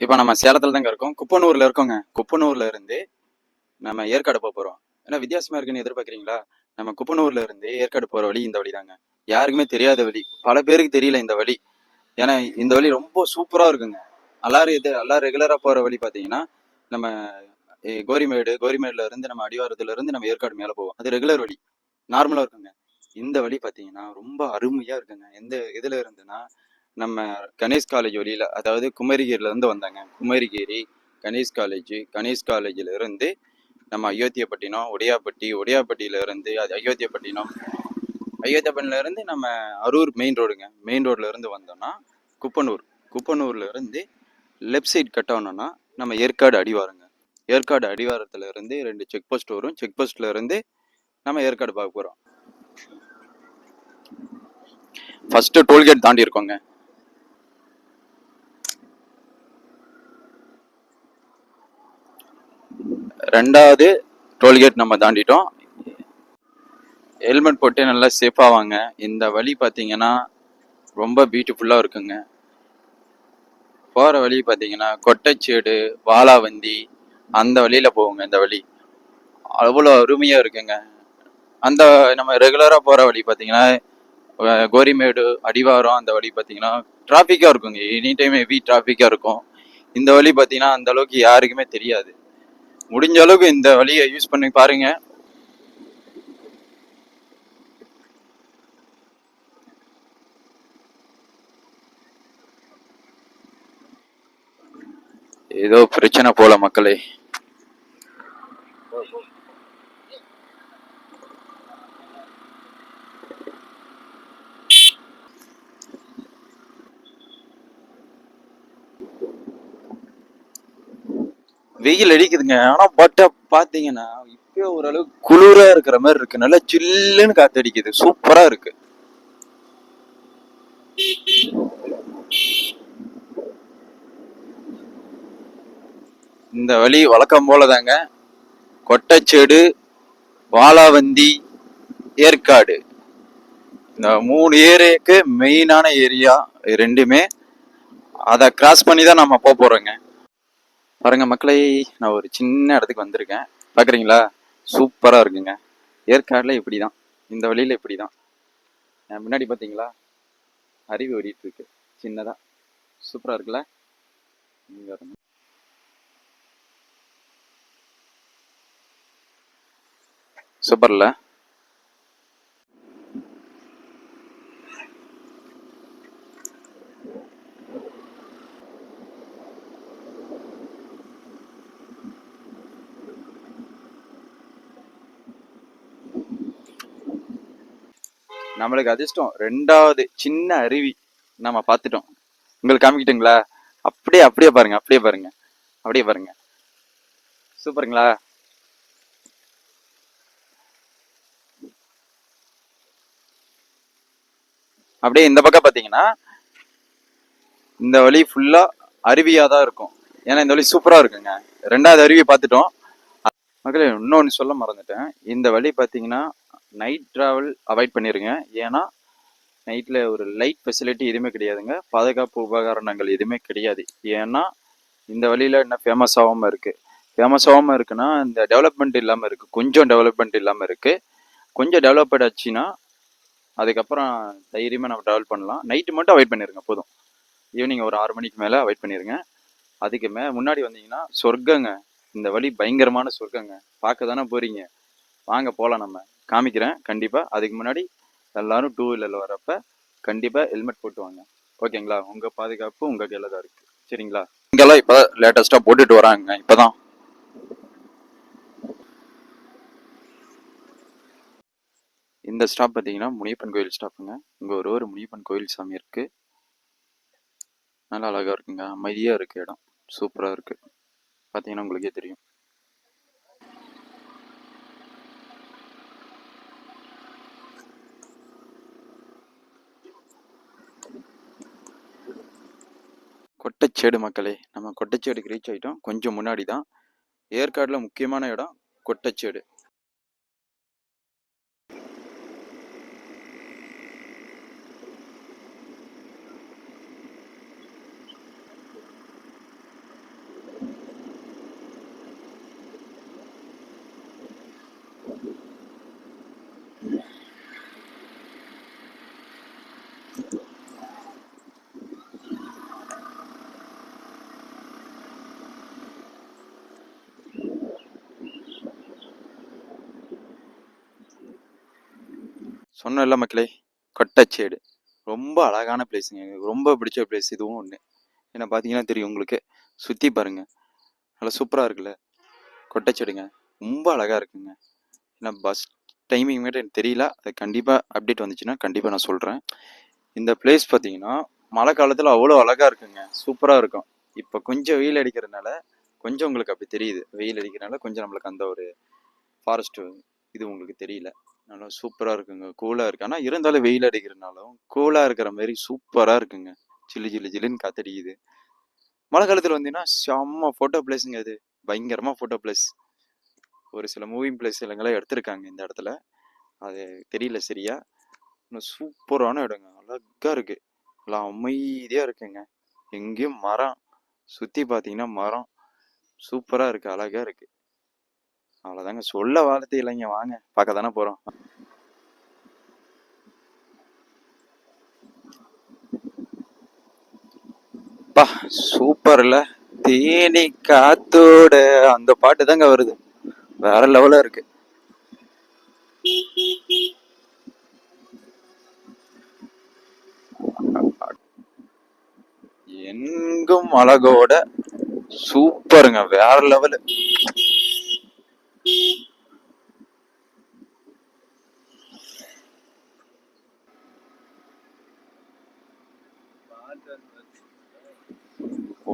இப்போ நம்ம சேலத்துல தாங்க இருக்கோம். குப்பனூர்ல இருக்கோங்க. குப்பனூர்ல இருந்து நம்ம ஏற்காடு போக போறோம். ஏன்னா வித்தியாசமா இருக்குன்னு எதிர்பார்க்குறீங்களா? நம்ம குப்பனூர்ல இருந்து ஏற்காடு போற வழி இந்த வழி தாங்க யாருக்குமே தெரியாத வழி. பல பேருக்கு தெரியல இந்த வழி. ஏன்னா இந்த வழி ரொம்ப சூப்பரா இருக்குங்க. எல்லாரும் இது எல்லாம் ரெகுலரா போற வழி பாத்தீங்கன்னா நம்ம கோரிமேடு கோரிமேடுல இருந்து நம்ம அடிவாரத்துல இருந்து நம்ம ஏற்காடு மேல போவோம். அது ரெகுலர் வழி. நார்மலா இருக்குங்க. இந்த வழி பாத்தீங்கன்னா ரொம்ப அருமையா இருக்குங்க. எந்த இதுல இருந்துன்னா நம்ம கணேஷ் காலேஜ் வழியில் அதாவது குமரிகிரிலேருந்து வந்தாங்க. குமரிகிரி கணேஷ் காலேஜ் கணேஷ் காலேஜிலிருந்து நம்ம அயோத்தியப்பட்டினம் உடையாப்பட்டி உடையாப்பட்டியிலிருந்து அது அயோத்தியப்பட்டினம் அயோத்தியப்பட்டினிலேருந்து நம்ம அரூர் மெயின் ரோடுங்க மெயின் ரோட்லேருந்து வந்தோன்னா வந்தோம்னா குப்பனூர். குப்பனூர்லேருந்து லெஃப்ட் சைட் கட் ஆனோன்னா நம்ம ஏற்காடு அடிவாரங்க. ஏற்காடு அடிவாரத்துலேருந்து ரெண்டு செக் போஸ்ட் வரும். செக் போஸ்ட்லேருந்து நம்ம ஏற்காடு பார்க்க போகிறோம் ஃபஸ்ட்டு டோல்கேட் தாண்டி இருக்கோங்க. ரெண்டாவது டோல்கேட் நம்ம தாண்டிட்டோம். ஹெல்மெட் போட்டு நல்லா சேஃபாக வாங்க. இந்த வழி பார்த்தீங்கன்னா ரொம்ப பியூட்டிஃபுல்லாக இருக்குங்க. போகிற வழி பார்த்தீங்கன்னா கொட்டைச்சேடு வாலாவந்தி அந்த வழியில் போவோங்க இந்த வழி. அவ்வளோ அருமையாக இருக்குங்க. அந்த நம்ம ரெகுலராக போகிற வழி பார்த்தீங்கன்னா கோரிமேடு அடிவாரம் அந்த வழி பார்த்தீங்கன்னா டிராஃபிக்காக இருக்குங்க. எனி டைம் ஹெவி டிராஃபிக்காக இருக்கும். இந்த வழி பார்த்தீங்கன்னா அந்த அளவுக்கு யாருக்குமே தெரியாது. முடிஞ்ச அளவுக்கு இந்த வழியை யூஸ் பண்ணி பாருங்க. ஏதோ பிரச்சனை போல மக்களே. வெயில் அடிக்குதுங்க. ஆனா பட்ட பாத்தீங்கன்னா இப்பயே ஓரளவு குளிரா இருக்கிற மாதிரி இருக்கு. நல்லா சில்லுன்னு காத்து அடிக்குது. சூப்பரா இருக்கு. இந்த வழி வழக்கம் போலதாங்க. கொட்டச்சேடு வாலாவந்தி ஏற்காடு. இந்த மூணு ஏரியாக்கு மெயினான ஏரியா ரெண்டுமே. அதை கிராஸ் பண்ணி தான் நம்ம போக போறோங்க. பாருங்க மக்களை நான் ஒரு சின்ன இடத்துக்கு வந்திருக்கேன். பார்க்குறீங்களா சூப்பராக இருக்குங்க. ஏற்காடில் இப்படி தான் இந்த வழியில் இப்படி தான் என் முன்னாடி பார்த்தீங்களா அருவி ஓடிட்டுருக்கு சின்னதாக சூப்பராக இருக்குல்ல? இங்க பாருங்க. நம்மளுக்கு அதிர்ஷ்டம். ரெண்டாவது சின்ன அருவி நம்ம பார்த்துட்டோம். உங்களுக்கு காமிக்கிட்டுங்களா? அப்படியே அப்படியே பாருங்க அப்படியே பாருங்க. அப்படியே பாருங்க. சூப்பருங்களா? அப்படியே இந்த பக்கம் பார்த்தீங்கன்னா இந்த வழி ஃபுல்லா அருவியா தான் இருக்கும். ஏன்னா இந்த வழி சூப்பரா இருக்குங்க. ரெண்டாவது அருவி பார்த்துட்டோம். மக்களே இன்னொன்று சொல்ல மறந்துட்டேன். இந்த வழி பார்த்தீங்கன்னா நைட் ட்ராவல் அவாய்ட் பண்ணிடுங்க ஏன்னா நைட்டில் ஒரு லைட் ஃபெசிலிட்டி எதுவுமே கிடையாதுங்க. பாதுகாப்பு உபகரணங்கள் எதுவுமே கிடையாது. ஏன்னா இந்த வழியில் என்ன ஃபேமஸ் ஆகாமல் இருக்குது ஃபேமஸ் ஆகாமல் இருக்குன்னா இந்த டெவலப்மெண்ட் இல்லாமல் இருக்குது கொஞ்சம் டெவலப்மெண்ட் இல்லாமல் இருக்குது கொஞ்சம் டெவலப்ட் ஆச்சுன்னா அதுக்கப்புறம் தைரியமாக நம்ம ட்ராவல் பண்ணலாம். நைட்டு மட்டும் அவாய்ட் பண்ணிடுங்க போதும். ஈவினிங் ஒரு ஆறு மணிக்கு மேலே அவாய்ட் பண்ணிடுங்க அதுக்கு மே முன்னாடி வந்தீங்கன்னா சொர்க்கங்க. இந்த வழி பயங்கரமான சொர்க்கங்க. பார்க்க தானே போகிறீங்க வாங்க போகலாம் நம்ம. காமிக்கிறேன். கண்டிப்பாக அதுக்கு முன்னாடி எல்லாரும் டூ வீலரில் வரப்ப கண்டிப்பாக ஹெல்மெட் போட்டு வாங்க. ஓகேங்களா உங்கள் பாதுகாப்பு உங்கள் கையில் தான் இருக்குது சரிங்களா? இங்கெல்லாம் இப்போ லேட்டஸ்ட்டாக போட்டுட்டு வராங்க இப்போ தான் இந்த ஸ்டாப் பார்த்தீங்கன்னா முனியப்பன் கோயில் ஸ்டாப்புங்க இங்கே ஒரு ஒரு முனியப்பன் கோயில் சாமி இருக்குது நல்லா அழகாக இருக்குங்க. அமைதியாக இருக்குது இடம். சூப்பராக இருக்குது பார்த்தீங்கன்னா உங்களுக்கே தெரியும். கொட்டச்சேடு மக்களே. நம்ம கொட்டச்சேடுக்கு ரீச் ஆகிட்டோம் கொஞ்சம் முன்னாடி தான் ஏற்காடில் முக்கியமான இடம் கொட்டச்சேடு. சொன்னேன்ல மக்களே கொட்டச்சேடு. ரொம்ப அழகான பிளேஸுங்க எனக்கு ரொம்ப பிடிச்ச பிளேஸ் இதுவும் ஒன்று ஏன்னா பார்த்தீங்கன்னா தெரியும் உங்களுக்கு. சுற்றி பாருங்க. நல்லா சூப்பராக இருக்குல்ல? கொட்டச்சேடுங்க. ரொம்ப அழகாக இருக்குங்க. ஏன்னா பஸ் டைமிங் மட்டும் எனக்கு தெரியல. அது கண்டிப்பாக அப்டேட் வந்துச்சுன்னா கண்டிப்பாக நான் சொல்கிறேன் இந்த பிளேஸ் பார்த்தீங்கன்னா மழை காலத்தில் அவ்வளோ அழகாக இருக்குங்க. சூப்பராக இருக்கும். இப்போ கொஞ்சம் வெயில் அடிக்கிறதுனால கொஞ்சம் உங்களுக்கு அப்படி தெரியுது. வெயில் அடிக்கிறதுனால கொஞ்சம் நம்மளுக்கு அந்த ஒரு ஃபாரஸ்ட் இது உங்களுக்கு தெரியல. நல்லா சூப்பராக இருக்குங்க. கூலாக இருக்குது ஆனால் இருந்தாலும் வெயில் அடிக்கிறதுனாலும் கூலாக இருக்கிற மாதிரி சூப்பராக இருக்குங்க. சில்லு சில்லு சில்லுன்னு காத்தடிக்குது. மழை காலத்தில் வந்தீங்கன்னா செம்ம ஃபோட்டோ பிளேஸுங்க அது. பயங்கரமாக ஃபோட்டோ பிளேஸ் ஒரு சில மூவிங் பிளேஸ் இல்லைங்களா எடுத்திருக்காங்க இந்த இடத்துல. அது தெரியல சரியா. இன்னும் சூப்பரான இடங்க. அழகாக இருக்குது நல்லா அமைதியாக இருக்குங்க. எங்கேயும் மரம். சுற்றி பார்த்தீங்கன்னா மரம். சூப்பராக இருக்குது அழகாக இருக்குது அவ்வளோதாங்க சொல்ல வார்த்தை இல்லைங்க. வாங்க பார்க்க தானே போகிறோம் பா சூப்பர்ல தேனி காத்தோட அந்த பாட்டு தாங்க வருது. வேற லெவலா இருக்கு. எங்கும் அழகோட சூப்பருங்க வேற லெவலு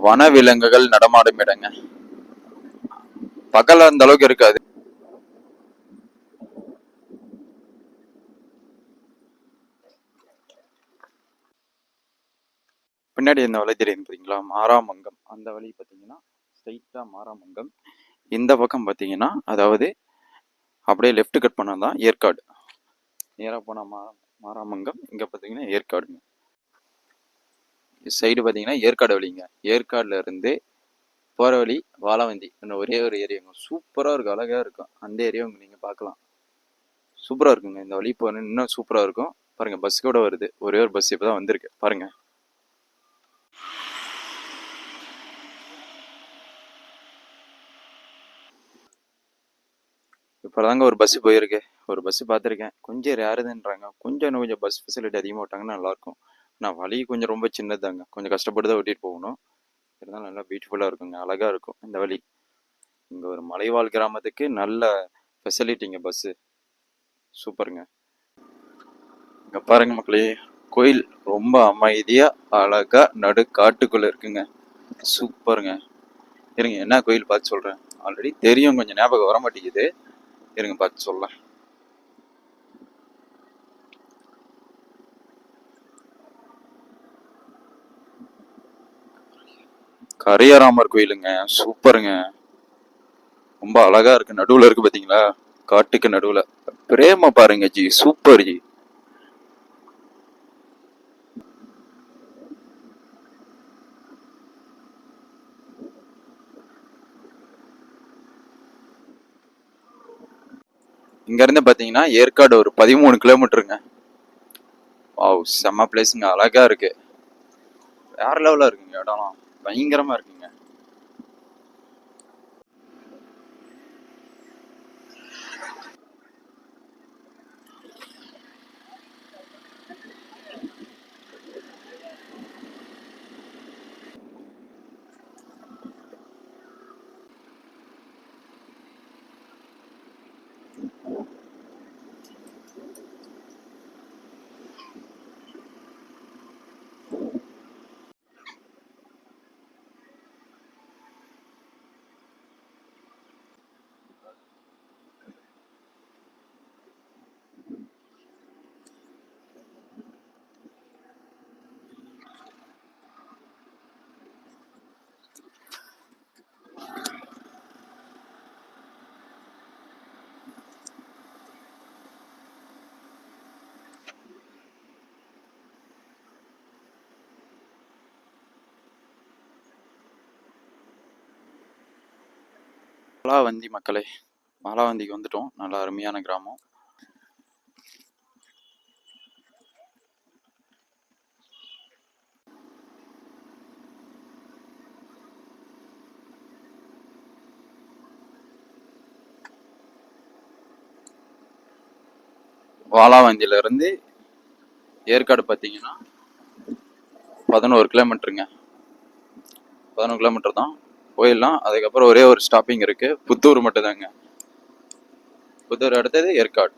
வனவிலங்குகள் நடமாடும் இடங்க. பகல்ல அந்த அளவுக்கு இருக்காது. பின்னாடி இந்த வழி தெரியுது பார்த்தீங்களா மாராமங்கம் அந்த வழி பார்த்தீங்கன்னா ஸ்ட்ரைட்டாக மாராமங்கம் இந்த பக்கம் பார்த்தீங்கன்னா அதாவது அப்படியே லெஃப்ட் கட் பண்ணால் தான் ஏற்காடு. நேராக போனால் மா மாராமங்கம் இங்கே பார்த்தீங்கன்னா ஏற்காடுங்க. சைடு பார்த்தீங்கன்னா ஏற்காடு வழிங்க. ஏற்காடுல இருந்து போகிற வழி வாழவந்தி இன்னும் ஒரே ஒரு ஏரியாங்க சூப்பராக இருக்கும் அழகாக இருக்கும். அந்த ஏரியாவும் நீங்கள் பார்க்கலாம். சூப்பராக இருக்குங்க. இந்த வழி போகணும் இன்னும் சூப்பராக இருக்கும். பாருங்கள் பஸ் கூட வருது. ஒரே ஒரு பஸ் இப்போ தான் வந்திருக்கு. பாருங்கள் இப்போ தாங்க ஒரு பஸ்ஸு போயிருக்கு. ஒரு பஸ்ஸு பார்த்துருக்கேன். கொஞ்சம் ரேருதுன்றாங்க. கொஞ்சம் இன்னும் கொஞ்சம் பஸ் ஃபெசிலிட்டி அதிகமாக விட்டாங்கன்னா நல்லாயிருக்கும். ஆனால் வழி கொஞ்சம் ரொம்ப சின்னதாங்க கொஞ்சம் கஷ்டப்பட்டு தான் ஓட்டிகிட்டு போகணும். இருந்தாலும் நல்லா பியூட்டிஃபுல்லாக இருக்குங்க. அழகாக இருக்கும் இந்த வழி இங்கே ஒரு மலைவாழ் கிராமத்துக்கு நல்ல ஃபெசிலிட்டிங்க பஸ்ஸு சூப்பருங்க. இங்கே பாருங்க மக்களே. கோயில் ரொம்ப அமைதியாக அழகாக நடு காட்டுக்குள்ளே இருக்குங்க. சூப்பருங்க. இருங்க என்ன கோயில் பார்த்து சொல்கிறேன் ஆல்ரெடி தெரியும் கொஞ்சம் ஞாபகம் வர மாட்டேங்குது இருங்க பார்த்து சொல்லேன் கரையராமர் கோயிலுங்க சூப்பருங்க. ரொம்ப அழகா இருக்கு நடுவுல இருக்கு பாத்தீங்களா? காட்டுக்கு நடுவுல. பிரேம பாருங்க ஜி சூப்பர் ஜி. இங்கேருந்து பார்த்தீங்கன்னா ஏற்காடு ஒரு பதிமூணு கிலோமீட்டருங்க வாவ் செம்ம பிளேஸுங்க அழகா இருக்கு. வேற லெவலாக இருக்குங்க இடம்லாம் பயங்கரமாக இருக்குங்க. மாலாவந்தி மக்களே. மாலாவந்திக்கு வந்துட்டோம். நல்லா அருமையான கிராமம். வாலாவந்தியில இருந்து ஏற்காடு பார்த்தீங்கன்னா பதினோரு கிலோமீட்டருங்க பதினோரு கிலோமீட்டர் தான். போயிடலாம். அதுக்கப்புறம் ஒரே ஒரு ஸ்டாப்பிங் இருக்கு. புத்தூர் மட்டும்தாங்க. புத்தூர் அடுத்தது ஏற்காடு.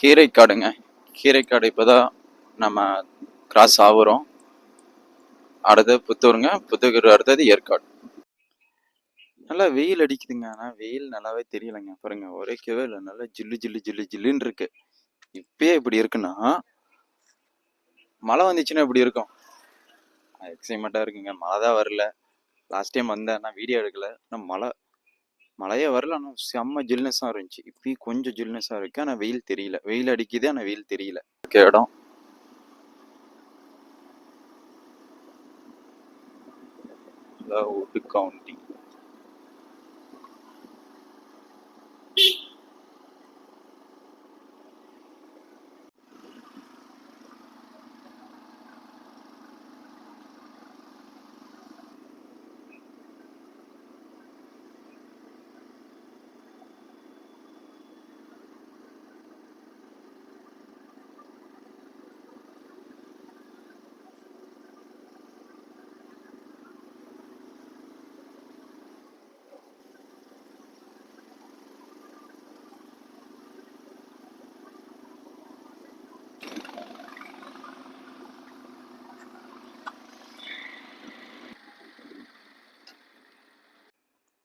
கீரைக்காடுங்க. கீரைக்காடு இப்போதான் நம்ம கிராஸ் ஆகுறோம் அடுத்தது புத்தூருங்க. புத்தூர் அடுத்தது ஏற்காடு. நல்லா வெயில் அடிக்குதுங்க. ஆனால் வெயில் நல்லாவே தெரியலைங்க. பாருங்க உரைக்கவே இல்லை. நல்லா ஜில்லு ஜில்லு ஜில்லு ஜில்லுன்னு இருக்கு. இப்பயே இப்படி இருக்குன்னா மழை வந்துச்சுன்னா இப்படி இருக்கும். எக்ஸைட்மெண்ட்டாக இருக்குங்க. மழை தான் வரல. லாஸ்ட் டைம் வந்தேன். நான் வீடியோ எடுக்கல. ஆனால் மழை மழையே வரல. ஆனால் செம்ம ஜில்னஸாக இருந்துச்சு. இப்பயும் கொஞ்சம் ஜில்னஸாக இருக்குது ஆனால் வெயில் தெரியல. வெயில் அடிக்குது. ஆனால் வெயில் தெரியல. இடம்? உட்டு கவுண்டி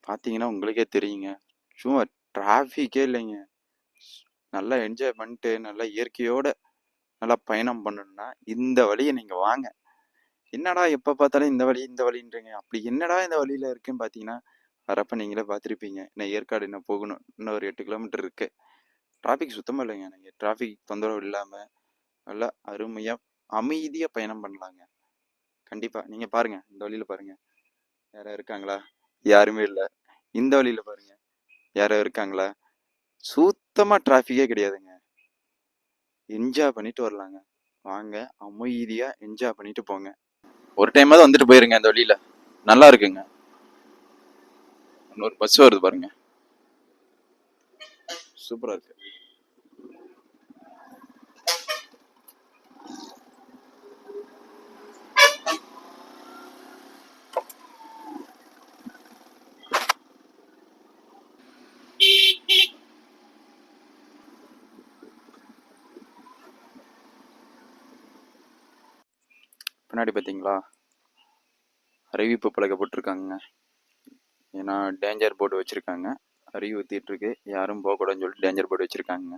பார்த்தீங்கன்னா உங்களுக்கே தெரியுங்க. சும்மா டிராஃபிக்கே இல்லைங்க. நல்லா என்ஜாய் பண்ணிட்டு நல்லா இயற்கையோட நல்லா பயணம் பண்ணணும்னா இந்த வழியை நீங்கள் வாங்க. என்னடா எப்போ பார்த்தாலும் இந்த வழி இந்த வழின்றீங்க. அப்படி என்னடா இந்த வழியில் இருக்குன்னு பார்த்தீங்கன்னா வரப்போ நீங்களே பார்த்துருப்பீங்க. இன்னும் ஏற்காடு இன்னும் போகணும். இன்னும் ஒரு எட்டு கிலோமீட்டர் இருக்கு. டிராஃபிக் சுத்தமாக இல்லைங்க. நீங்கள் டிராஃபிக் தொந்தரவு இல்லாமல் நல்லா அருமையாக அமைதியாக பயணம் பண்ணலாங்க. கண்டிப்பாக நீங்கள் பாருங்கள் இந்த வழியில் பாருங்கள் யாராவது இருக்காங்களா? யாருமே இல்லை. இந்த வழியில் பாருங்க. யாரோ இருக்காங்களா? சுத்தமாக டிராஃபிக்கே கிடையாதுங்க. என்ஜாய் பண்ணிட்டு வரலாங்க. வாங்க அமைதியாக என்ஜாய் பண்ணிட்டு போங்க. ஒரு டைமாவது வந்துட்டு போயிருங்க இந்த வழியில். நல்லா இருக்குங்க. இன்னொரு பஸ் வருது பாருங்க. சூப்பராக இருக்கு. பின்னாடி பார்த்தீங்களா அறிவிப்பு பலகை ஏன்னா டேஞ்சர் போர்டு வச்சிருக்காங்க. அறிவு இருக்கு யாரும் போகக்கூடாதுன்னு சொல்லிட்டு டேஞ்சர் போர்டு வச்சிருக்காங்க.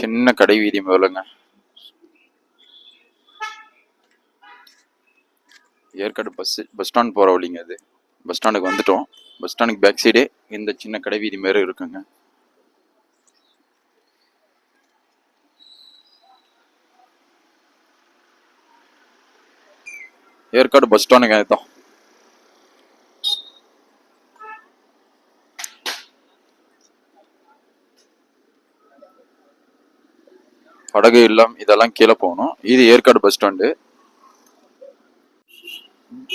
சின்ன கடை வீதி மேலங்க. ஏற்காடு பஸ் பஸ் ஸ்டாண்ட் போகிற வழிங்க அது. பஸ் ஸ்டாண்டுக்கு வந்துட்டோம். பஸ் ஸ்டாண்டுக்கு பேக் சைடே இந்த சின்ன கடை வீதி மாரி இருக்குங்க. ஏற்காடு பஸ் ஸ்டாண்டுங்க அதுதான் படகு இல்லம் இதெல்லாம் கீழே போகணும். இது ஏற்காடு பஸ் ஸ்டாண்டு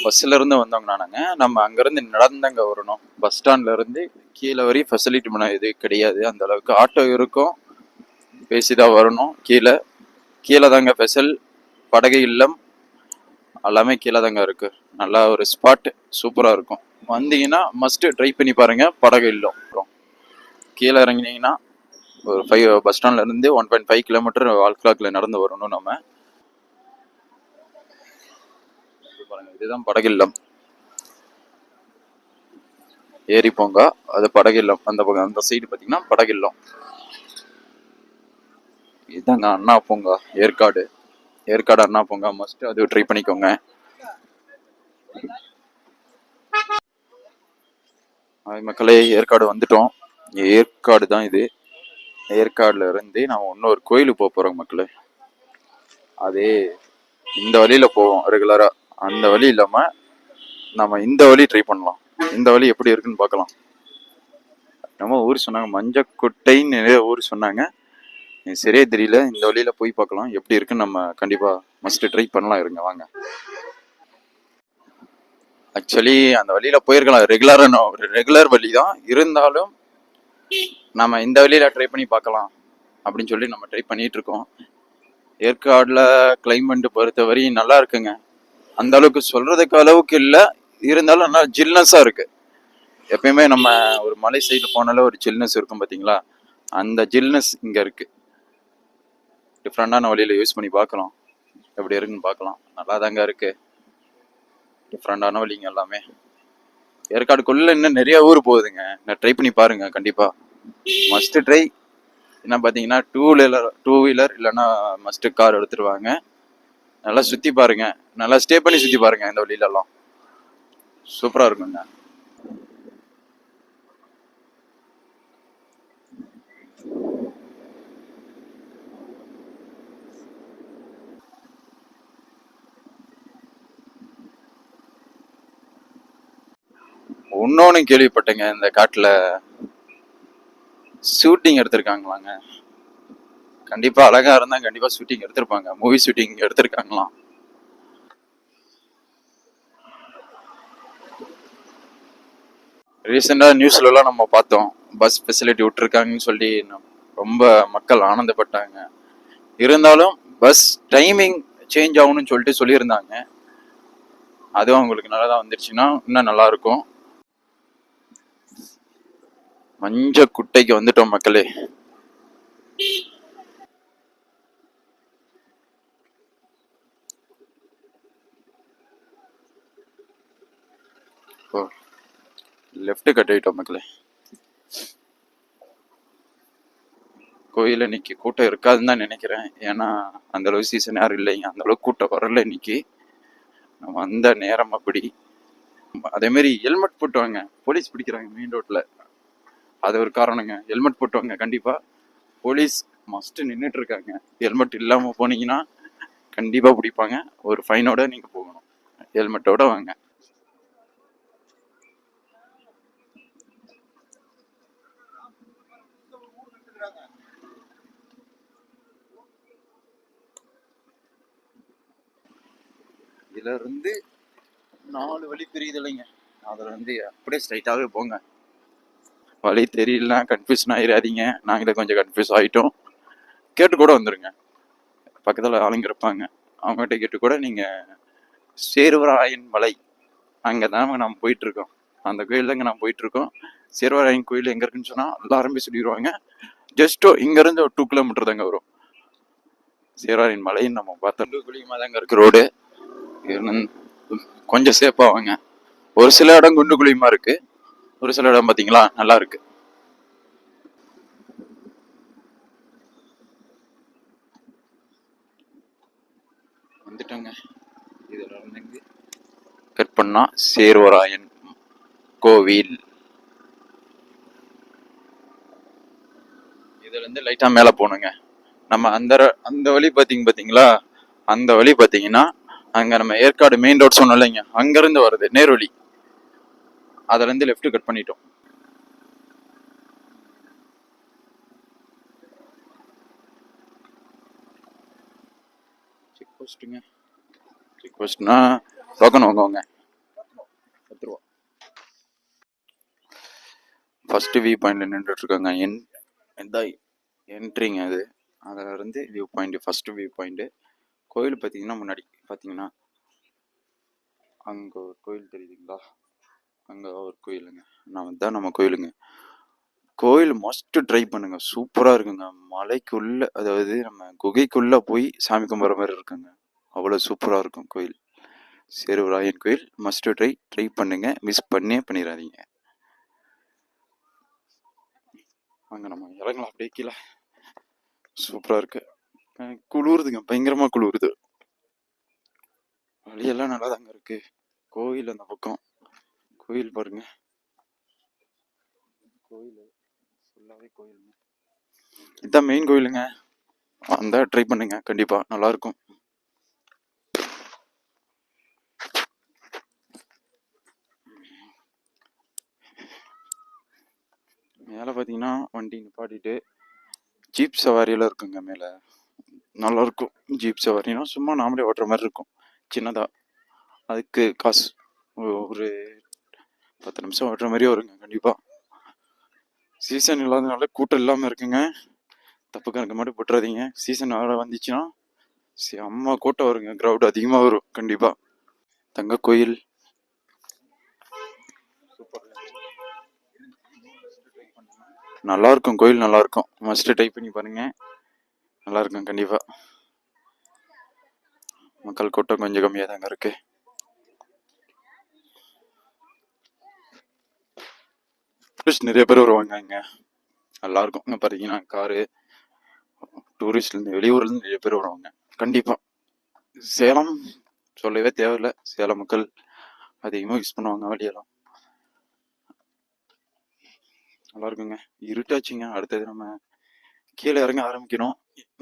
பஸ்ல இருந்து வந்தோங்கண்ணா நானுங்க. நம்ம அங்கிருந்து நடந்தங்க வரணும். பஸ் ஸ்டாண்ட்ல இருந்து கீழே வரையும் ஃபெசிலிட்டி பண்ண இது கிடையாது. அந்த அளவுக்கு ஆட்டோ இருக்கும். பேசி தான் வரணும். கீழே. கீழே தாங்க ஸ்பெஷல் படகு இல்லம். எல்லாமே கீழே தாங்க இருக்கு. நல்லா ஒரு ஸ்பாட் சூப்பரா இருக்கும். வந்தீங்கன்னா மஸ்ட் ட்ரை பண்ணி பாருங்க. படகு இல்லம். அப்புறம் கீழே இறங்கினீங்கன்னா ஒரு ஃபைவ் பஸ் ஸ்டாண்ட்ல இருந்து ஒன் பாயிண்ட் ஃபைவ் கிலோமீட்டர் வால்கிளாக்ல நடந்து வரணும் நம்ம இது பாருங்க இதுதான் படகில்லம். ஏரி போங்க அது படகில்லம். அந்த பக்கம் அந்த சைடு பார்த்தீங்கன்னா படகில்லம். இதாங்க அண்ணா பூங்கா ஏற்காடு. ஏற்காடு அண்ணா பூங்கா மஸ்ட் அது ட்ரை பண்ணிக்கோங்க. அது மக்களே ஏற்காடு வந்துட்டோம். ஏற்காடு தான் இது. ஏற்காடுல இருந்து நம்ம இன்னொரு கோயிலுக்கு போக போறோம் மக்களே. அதே இந்த வழியில போவோம் ரெகுலரா அந்த வழி இல்லாம நம்ம இந்த வழி ட்ரை பண்ணலாம். இந்த வழி எப்படி இருக்குன்னு பார்க்கலாம். நம்ம ஊர் சொன்னாங்க மஞ்சக்குட்டைன்னு நிறைய ஊர் சொன்னாங்க. சரியே தெரியல இந்த வழியில போய் பார்க்கலாம். எப்படி இருக்குன்னு நம்ம கண்டிப்பா மஸ்ட் ட்ரை பண்ணலாம். இருங்க வாங்க. ஆக்சுவலி அந்த வழியில போயிருக்கலாம். ரெகுலரான ஒரு ரெகுலர் வழி தான். இருந்தாலும் நம்ம இந்த வழியில ட்ரை பண்ணி பார்க்கலாம். அப்படின்னு சொல்லி நம்ம ட்ரை பண்ணிட்டு இருக்கோம். ஏற்காடுல கிளைமேட் வரையும் நல்லா இருக்குங்க. அந்த அளவுக்கு சொல்றதுக்கு அளவுக்கு இல்லை. இருந்தாலும் நல்லா ஜில்னஸாக இருக்கு. எப்பயுமே நம்ம ஒரு மலை சைடு போனாலும் ஒரு ஜில்னஸ் இருக்கும் பார்த்தீங்களா அந்த ஜில்னஸ் இங்கே இருக்கு. டிஃப்ரெண்டான வழியில் யூஸ் பண்ணி பார்க்கலாம். எப்படி இருக்குன்னு பார்க்கலாம். நல்லா தாங்க இருக்கு. டிஃப்ரெண்டான வழிங்க எல்லாமே. ஏற்காடுக்குள்ள இன்னும் நிறைய ஊர் போகுதுங்க. நான் ட்ரை பண்ணி பாருங்க கண்டிப்பா. மஸ்ட் ட்ரை என்ன பார்த்தீங்கன்னா டூ வீலர் டூ வீலர் இல்லைன்னா மஸ்ட் கார் எடுத்துருவாங்க நல்லா சுற்றி பாருங்க. நல்லா ஸ்டே பண்ணி சுற்றி பாருங்க இந்த வழியிலலாம். சூப்பராக இருக்குங்க. இன்னொன்னு கேள்விப்பட்டேங்க இந்த காட்டுல. ஷூட்டிங் எடுத்திருக்காங்களாங்க. கண்டிப்பா அழகா இருந்தா கண்டிப்பா ஷூட்டிங் எடுத்திருப்பாங்க. மூவி ஷூட்டிங் எடுத்திருக்காங்களாம். ரீசெண்டா நியூஸ்லலாம் நம்ம பார்த்தோம். பஸ் ஃபெசிலிட்டி விட்டுருக்காங்கன்னு சொல்லி ரொம்ப மக்கள் ஆனந்தப்பட்டாங்க. இருந்தாலும் பஸ் டைமிங் சேஞ்ச் ஆகணும்னு சொல்லிட்டு சொல்லியிருந்தாங்க. அதுவும் அவங்களுக்கு நல்லா தான் வந்துருச்சுன்னா இன்னும் நல்லா இருக்கும். மஞ்ச குட்டைக்கு வந்துட்டோம் மக்களே. இப்போ லெஃப்ட்டு கட் ஆயிட்டோம் மக்களே. கோயிலில் இன்னைக்கு கூட்டம் இருக்காதுன்னு தான் நினைக்கிறேன். ஏன்னா அந்த அளவு சீசன் யாரும் இல்லைங்க அந்த அளவுக்கு கூட்டம் வரல இன்னைக்கு. நம்ம வந்த நேரம் அப்படி. அதேமாரி ஹெல்மெட் போட்டு வாங்க போலீஸ் பிடிக்கிறாங்க மெயின் ரோட்டில் அது ஒரு காரணங்க. ஹெல்மெட் போட்டுவாங்க கண்டிப்பாக போலீஸ் மஸ்ட் நின்றுட்டு இருக்காங்க. ஹெல்மெட் இல்லாமல் போனீங்கன்னா கண்டிப்பாக பிடிப்பாங்க. ஒரு ஃபைனோட நீங்கள் போகணும். ஹெல்மெட்டோட வாங்க. இதுல இருந்து நாலு வழி பிரியுது இல்லைங்க அதுல இருந்து அப்படியே ஸ்ட்ரைட்டாவே போங்க. வழி தெரியலனா கன்ஃபியூஷன் ஆயிடாதீங்க நாங்களே கொஞ்சம் கன்ஃபியூஸ் ஆயிட்டோம். கேட்டு கூட வந்துருங்க. பக்கத்துல ஆளுங்க இருப்பாங்க. அவங்ககிட்ட கேட்டு கூட நீங்க சேர்வராயன் மலை. அங்கதான் நம்ம போயிட்டு இருக்கோம் அந்த கோயில் தாங்க போயிட்டுருக்கோம். போயிட்டு இருக்கோம் சேர்வராயன் கோயில் எங்க இருக்குன்னு சொன்னா எல்லாரும் போய் சொல்லிடுவாங்க ஜஸ்ட்டோ இங்கேருந்து ஒரு டூ கிலோமீட்டர் தாங்க வரும். சேர்வராயன் மலைன்னு நம்ம பார்த்தோம். குழியுமா தாங்க இருக்கு ரோடு கொஞ்சம் சேஃபா வாங்க. ஒரு சில இடம் குண்டு குழியுமா இருக்கு? ஒரு சில இடம் பார்த்தீங்களா நல்லா இருக்கு. வந்துட்டோங்க. இதில் கட் பண்ணா சேர்வராயன் கோவில். இதுல இருந்து லைட்டா மேல போகணுங்க நம்ம அந்த அந்த வழி பாத்தீங்க பாத்தீங்களா? அந்த வழி பாத்தீங்கன்னா அங்கே நம்ம ஏற்காடு மெயின் ரோட் சொன்னோம் இல்லைங்க அங்கேருந்து வருது நேர்வழி அதுலேருந்து லெஃப்ட் கட் பண்ணிட்டோம். செக் போஸ்ட்டுங்க செக் போஸ்ட்னா டோக்கன் வாங்குவாங்க பத்து ரூபா வியூ பாயிண்டில் நின்றுட்டு இருக்காங்க என் இந்த என்ட்ரிங்க அது. அதில் இருந்து view point first view point கோயில் பார்த்தீங்கன்னா முன்னாடி. பார்த்தீங்கன்னா அங்கே ஒரு கோயில் தெரியுதுங்களா? அங்கே ஒரு கோயிலுங்க. நான் தான் நம்ம கோயிலுங்க. கோயில் மஸ்ட் ட்ரை பண்ணுங்க. சூப்பராக இருக்குங்க. மலைக்குள்ள அதாவது நம்ம குகைக்குள்ளே போய் சாமி கும்பிட்ற மாதிரி இருக்குங்க. அவ்வளோ சூப்பராக இருக்கும் கோயில். சேருவராயன் கோயில் மஸ்ட் ட்ரை ட்ரை பண்ணுங்க. மிஸ் பண்ணே பண்ணிடாதீங்க அங்கே நம்ம இறங்கலாம். அப்படியே கீழே. சூப்பராக இருக்கு. குளிருதுங்க. பயங்கரமாக குளிருது. வழியெல்லாம் நல்லா தாங்க இருக்கு. கோயில் அந்த பக்கம். கோயில் பாருங்க. கோயில் ஃபுல்லாவே கோயிலுங்க இதான் மெயின் கோயிலுங்க வந்தா ட்ரை பண்ணுங்க. கண்டிப்பா நல்லா இருக்கும். மேலே பார்த்தீங்கன்னா வண்டி நிப்பாட்டிட்டு ஜீப் சவாரியெல்லாம் இருக்குங்க மேலே. நல்லா இருக்கும். ஜீப் சவாரினா சும்மா நாமளே ஓட்டுற மாதிரி இருக்கும். சின்னதாக அதுக்கு காசு. ஒரு பத்து நிமிஷம் ஓடுற மாதிரியே வருங்க கண்டிப்பாக சீசன் இல்லாதனால கூட்டம் இல்லாமல் இருக்குங்க. தப்பு கணக்கு மட்டும் போட்டுறாதீங்க. சீசன் வேற வந்துச்சுன்னா செம்ம கூட்டம் வருங்க. க்ரௌட் அதிகமாக வரும் கண்டிப்பாக தங்க கோயில் நல்லா இருக்கும் கோயில் நல்லா இருக்கும் மஸ்ட் பண்ணி பாருங்க. நல்லா இருக்கும் மக்கள் கூட்டம் கொஞ்சம் கம்மியாக தாங்க இருக்கு. டூரிஸ்ட் நிறைய பேர் வருவாங்க இங்கே. நல்லா இங்கே பார்த்தீங்கன்னா காரு டூரிஸ்ட்லேருந்து வெளியூர்லேருந்து நிறைய பேர் வருவாங்க. கண்டிப்பாக சேலம் சொல்லவே தேவையில்ல. சேலம் மக்கள் அதிகமாக யூஸ் பண்ணுவாங்க வழியெல்லாம் நல்லா இருக்குங்க இருட்டாச்சுங்க. அடுத்தது நம்ம கீழே இறங்க ஆரம்பிக்கணும்.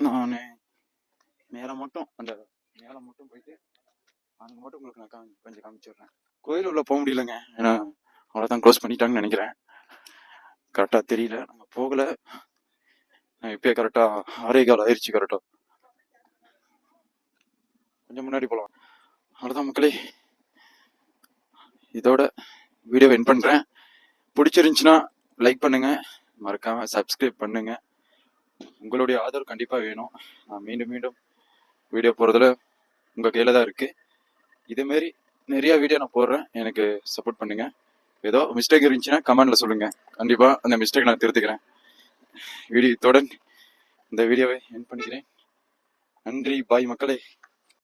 நான் மேலே மட்டும் அந்த மேலே மட்டும் போயிட்டு அங்கே மட்டும் உங்களுக்கு நான் காமி கொஞ்சம் காமிச்சிடுறேன். கோயில் உள்ள போக முடியலங்க. ஏன்னா அவ்வளோதான் க்ளோஸ் பண்ணிட்டாங்கன்னு நினைக்கிறேன். கரெக்டாக தெரியல. நாங்கள் போகல. நான் இப்பயே கரெக்டாக ஆறே கால் ஆயிடுச்சு கரெக்டாக கொஞ்சம் முன்னாடி போகலாம் அவ்வளோதான் மக்களே. இதோட வீடியோ என் பண்ணுறேன் பிடிச்சிருந்துச்சுன்னா லைக் பண்ணுங்கள் மறக்காமல் சப்ஸ்கிரைப் பண்ணுங்கள் உங்களுடைய ஆதரவு கண்டிப்பாக வேணும். நான் மீண்டும் மீண்டும் வீடியோ போகிறதுல உங்கள் கையில் தான் இருக்குது இதேமாரி நிறைய வீடியோ நான் போடுறேன். எனக்கு சப்போர்ட் பண்ணுங்கள் ஏதோ மிஸ்டேக் இருந்துச்சுன்னா கமெண்ட்டில் சொல்லுங்கள் கண்டிப்பாக அந்த மிஸ்டேக் நான் திருத்துக்கிறேன். வீடியோ தொடர் இந்த வீடியோவை என் பண்ணிக்கிறேன். நன்றி. பாய் மக்களே.